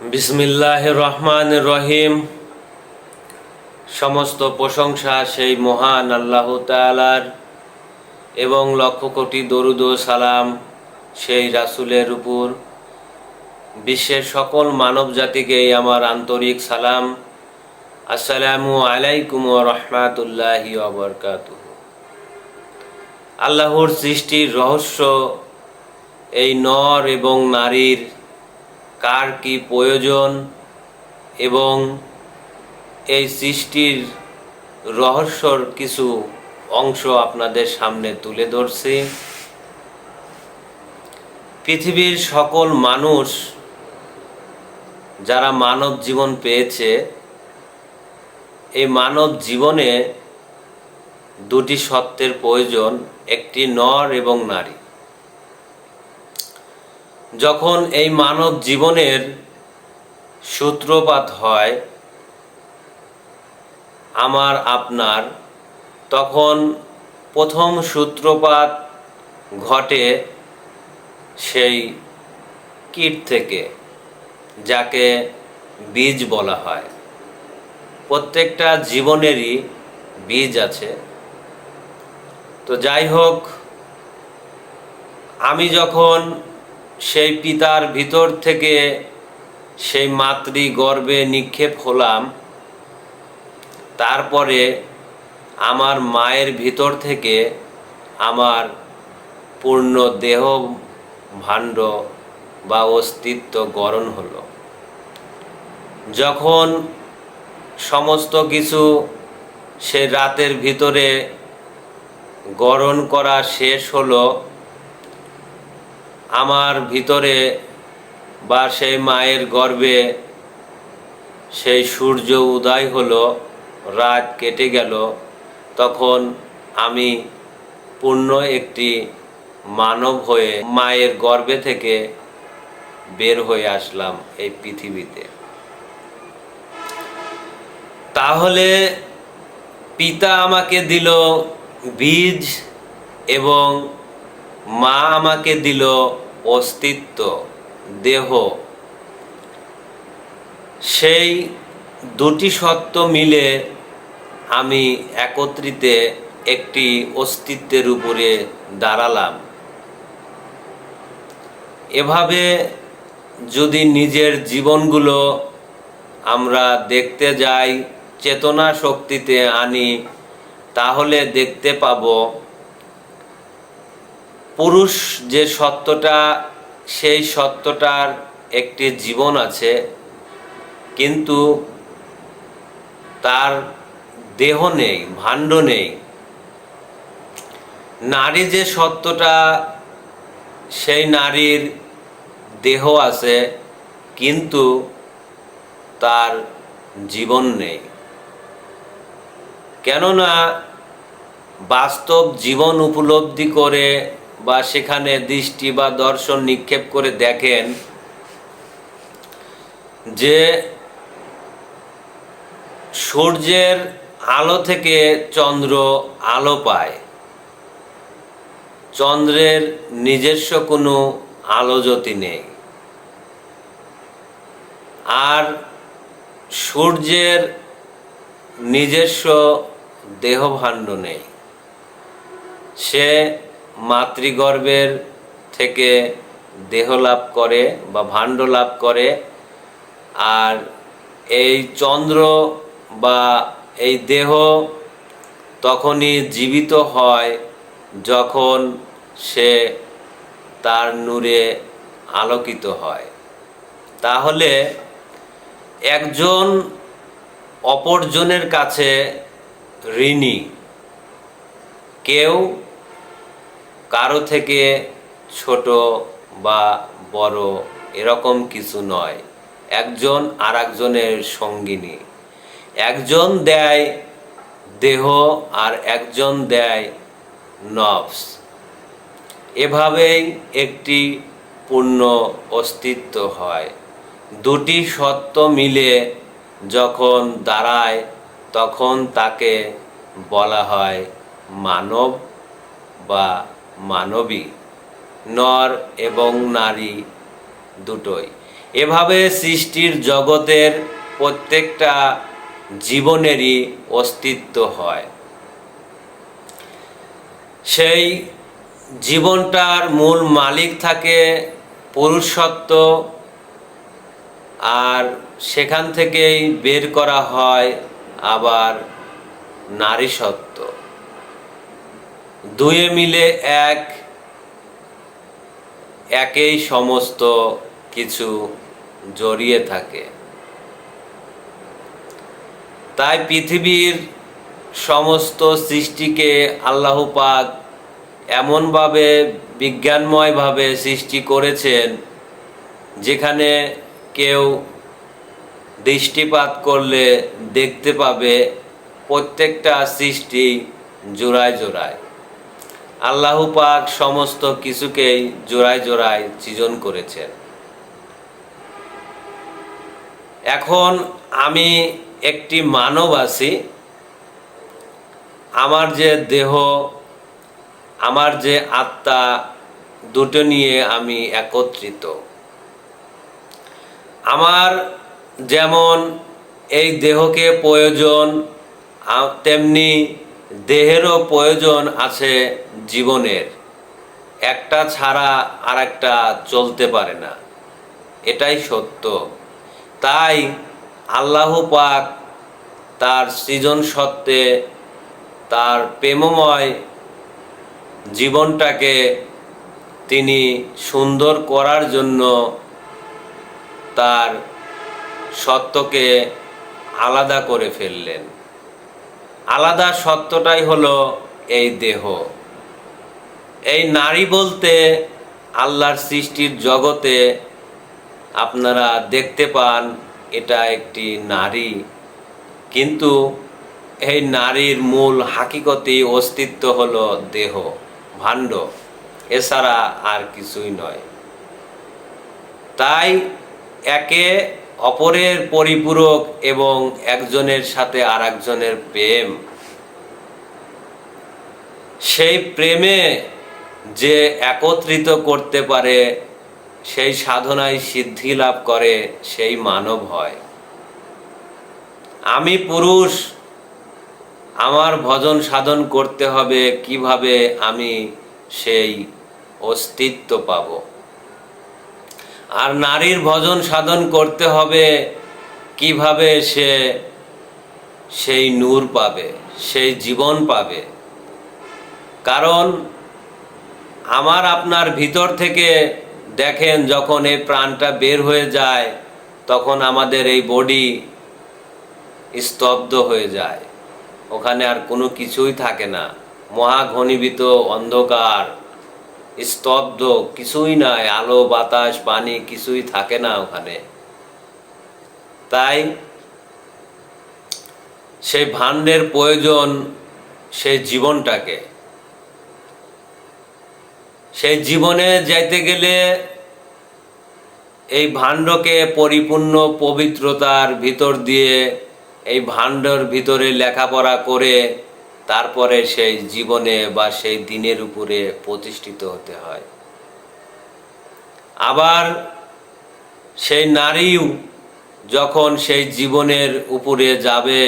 বিসমিল্লাহ রহমান রহিম। সমস্ত প্রশংসা সেই মহান আল্লাহ তালার এবং লক্ষ কোটি দরুদ সালাম সেই রাসুলের উপর। বিশ্বের সকল মানব জাতিকেই আমার আন্তরিক সালাম। আসসালামু আলাইকুম রহমাতুল্লাহি অবরকাত আল্লাহর সৃষ্টির রহস্য এই নর এবং নারীর কার কি প্রয়োজন এবং এই সৃষ্টির রহস্যর কিছু অংশ আপনাদের সামনে তুলে ধরছি। পৃথিবীর সকল মানুষ যারা মানব জীবন পেয়েছে, এই মানব জীবনে দুটি সত্যের প্রয়োজন, একটি নর এবং নারী। যখন এই মানব জীবনের সূত্রপাত হয় আমার, আপনার, তখন প্রথম সূত্রপাত ঘটে সেই কীট থেকে, যাকে বীজ বলা হয়। প্রত্যেকটা জীবনেরই বীজ আছে। তো যাই হোক, আমি যখন সেই পিতার ভিতর থেকে সেই মাতৃ গর্ভে নিক্ষেপ হলাম। তারপরে আমার মায়ের ভিতর থেকে আমার পূর্ণ দেহ ভাণ্ড বা অস্তিত্ব গরণ হলো। যখন সমস্ত কিছু সে রাতের ভিতরে গরণ করা শেষ হলো আমার ভিতরে বা সেই মায়ের গর্ভে সেই সূর্য উদয় হলো, রাত কেটে গেল, তখন আমি পূর্ণ একটি মানব হয়ে মায়ের গর্ভে থেকে বের হয়ে আসলাম এই পৃথিবীতে। তাহলে পিতা আমাকে দিল বীজ এবং মা আমাকে দিল অস্তিত্ব, দেহ। সেই দুটি সত্য মিলে আমি একত্রিতে একটি অস্তিত্বের উপরে দাঁড়ালাম। এভাবে যদি নিজের জীবনগুলো আমরা দেখতে যাই, চেতনা শক্তিতে আনি, তাহলে দেখতে পাবো পুরুষ যে সত্যটা, সেই সত্যটার একটি জীবন আছে, কিন্তু তার দেহ নেই, ভাণ্ড নেই। নারী যে সত্যটা, সেই নারীর দেহ আছে, কিন্তু তার জীবন নেই। কেননা বাস্তব জীবন উপলব্ধি করে বা সেখানে দৃষ্টি বা দর্শন নিক্ষেপ করে দেখেন যে সূর্যের আলো থেকে চন্দ্র আলো পায়। চন্দ্রের নিজস্ব কোনো আলোজ্যোতি নেই। আর সূর্যের নিজস্ব দেহভাণ্ড নেই। সে মাতৃগর্ভের থেকে দেহ লাভ করে বা ভাণ্ড লাভ করে, আর এই চন্দ্র বা এই দেহ তখনই জীবিত হয় যখন সে তার নূরে আলোকিত হয়। তাহলে একজন অপরজনের কাছে ঋণী, কেউ কারও থেকে ছোট বা বড় এরকম কিছু নয়। একজন আর একজনের সঙ্গিনী। একজন দেয় দেহ আর একজন দেয় নফস। এভাবেই একটি পূর্ণ অস্তিত্ব হয়। দুটি সত্য মিলে যখন দাঁড়ায়, তখন তাকে বলা হয় মানব বা মানবী, নর এবং নারী দুটোই। এভাবে সৃষ্টির জগতের প্রত্যেকটা জীবনেরই অস্তিত্ব হয়। সেই জীবনটার মূল মালিক থাকে পুরুষত্ব আর সেখান থেকেই বের করা হয় আবার নারী সত্য দুয়ে মিলে এক, একেই সমস্ত কিছু জড়িয়ে থাকে। তাই পৃথিবীর সমস্ত সৃষ্টিকে আল্লাহ পাক এমনভাবে বিজ্ঞানময়ভাবে সৃষ্টি করেছেন, যেখানে কেউ দৃষ্টিপাত করলে দেখতে পাবে প্রত্যেকটা সৃষ্টি জোড়ায় জোড়ায়। আল্লাহ পাক সমস্ত কিছুকেই জোড়ায় জোড়ায় সৃজন করেছেন। এখন আমি একটি মানব আছি আমার যে দেহ, আমার যে আত্মা, দুটো নিয়ে আমি একত্রিত। আমার যেমন এই দেহকে প্রয়োজন তেমনি দেহেরও প্রয়োজন আছে জীবনের। একটা ছাড়া আর একটা চলতে পারে না। এটাই সত্য। তাই আল্লাহ পাক তার সৃজন সত্ত্বে তার প্রেমময় জীবনটাকে তিনি সুন্দর করার জন্য তার সত্যকে আলাদা করে ফেললেন। আলাদা সত্যটাই হলো এই দেহ। এই নারী বলতে আল্লাহর সৃষ্টির জগতে আপনারা দেখতে পান, এটা একটি নারী। কিন্তু এই নারীর মূল হাকিকতি, অস্তিত্ব হলো দেহ, ভাণ্ড। এছাড়া আর কিছুই নয়। তাই একে অপরের পরিপূরক এবং একজনের সাথে আর একজনের প্রেম। সেই প্রেমে যে একত্রিত করতে পারে, সেই সাধনায় সিদ্ধি লাভ করে, সেই মানব হয়। আমি পুরুষ, আমার ভজন সাধন করতে হবে, কীভাবে আমি সেই অস্তিত্ব পাব? আর নারীর ভজন সাধন করতে হবে, কীভাবে সে সেই নূর পাবে, সেই জীবন পাবে। কারণ আমার আপনার ভিতর থেকে দেখেন, যখন এই প্রাণটা বের হয়ে যায়, তখন আমাদের এই বডি স্তব্ধ হয়ে যায়। ওখানে আর কোনো কিছুই থাকে না। মহাঘনীভূত অন্ধকার। স্তব্ধ, কিছুই নাই, আলো, বাতাস, পানি, কিছুই থাকে না ওখানে। তাই সেই ভাণ্ডের প্রয়োজন সেই জীবনটাকে। সেই জীবনে যাইতে গেলে এই ভাণ্ডকে পরিপূর্ণ পবিত্রতার ভিতর দিয়ে, এই ভাণ্ডর ভিতরে লেখাপড়া করে তারপরে সেই জীবনে বা সেই দিনের উপরে প্রতিষ্ঠিত হতে হয়। আবার সেই নারীও যখন সেই জীবনের উপরে যাবে,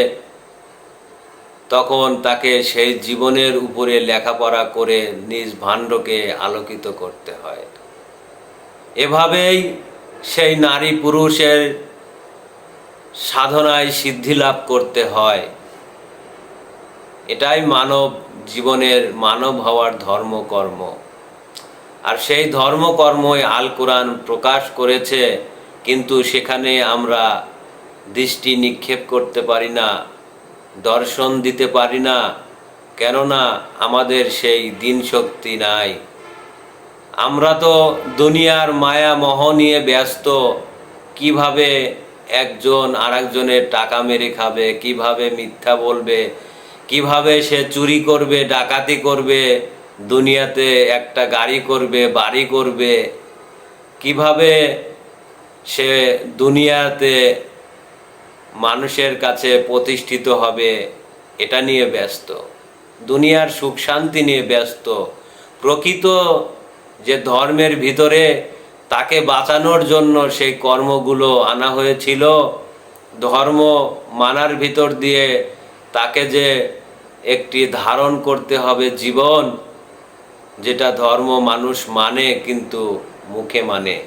তখন তাকে সেই জীবনের উপরে লেখাপড়া করে নিজ ভাণ্ডকে আলোকিত করতে হয়। এভাবেই সেই নারী পুরুষের সাধনায় সিদ্ধি লাভ করতে হয়। এটাই মানব জীবনের মানব হওয়ার ধর্মকর্ম। আর সেই ধর্মকর্মই আল কোরআন প্রকাশ করেছে, কিন্তু সেখানে আমরা দৃষ্টি নিক্ষেপ করতে পারি না, দর্শন দিতে পারি না, কেননা আমাদের সেই দিন শক্তি নাই। আমরা তো দুনিয়ার মায়া মোহ নিয়ে ব্যস্ত, কীভাবে একজন আরেকজনের টাকা মেরে খাবে, কীভাবে মিথ্যা বলবে কীভাবে সে চুরি করবে, ডাকাতি করবে, দুনিয়াতে একটা গাড়ি করবে, বাড়ি করবে, কীভাবে সে দুনিয়াতে মানুষের কাছে প্রতিষ্ঠিত হবে, এটা নিয়ে ব্যস্ত। দুনিয়ার সুখ শান্তি নিয়ে ব্যস্ত। প্রকৃত যে ধর্মের ভিতরে তাকে বাঁচানোর জন্য সেই কর্মগুলো আনা হয়েছিল, ধর্ম মানার ভিতর দিয়ে তাকে যে একটি ধারণ করতে হবে জীবন, যেটা ধর্ম মানুষ মানে কিন্তু মুখে মানে।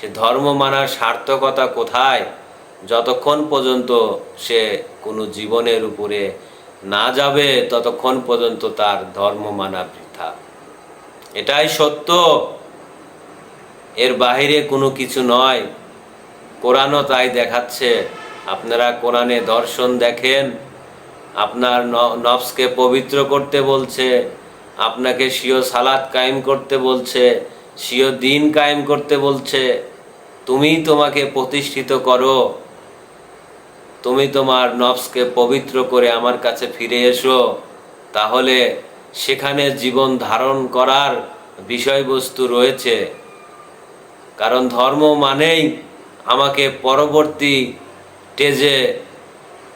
সে ধর্ম মানার সার্থকতা কোথায়? যতক্ষণ পর্যন্ত সে কোনো জীবনের উপরে না যাবে, ততক্ষণ পর্যন্ত তার ধর্ম মানা বৃথা। এটাই সত্য। এর বাহিরে কোনো কিছু নয়। কোরআনও তাই দেখাচ্ছে। আপনারা কোরআনে দর্শন দেখেন। আপনার নফসকে পবিত্র করতে বলছে, আপনাকে সিও সালাত কায়েম করতে বলছে সিও দিন কায়েম করতে বলছে তুমি তোমাকে প্রতিষ্ঠিত করো। তুমি তোমার নফসকে পবিত্র করে আমার কাছে ফিরে এসো। তাহলে সেখানে জীবন ধারণ করার বিষয়বস্তু রয়েছে। কারণ ধর্ম মানেই আমাকে পরবর্তী স্টেজে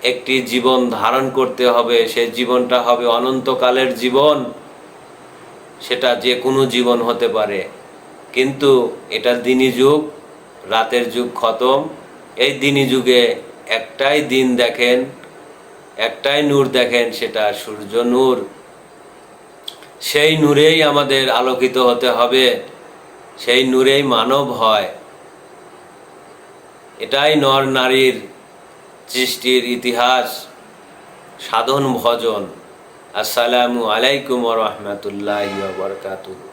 একটি জীবন ধারণ করতে হবে, সে জীবনটা হবে অনন্তকালের জীবন। সেটা যে কোনো জীবন হতে পারে। কিন্তু এটা দিনী যুগ, রাতের যুগ খতম। এই দিনী যুগে একটাই দিন দেখেন, একটাই নূর দেখেন, সেটা সূর্য নূর। সেই নূরেই আমাদের আলোকিত হতে হবে, সেই নূরেই মানব হয়। এটাই নর নারীর সৃষ্টির ইতিহাস সাধন ভজন। আসসালামু আলাইকুম রহমতুল্লাহ বরকাতুহ।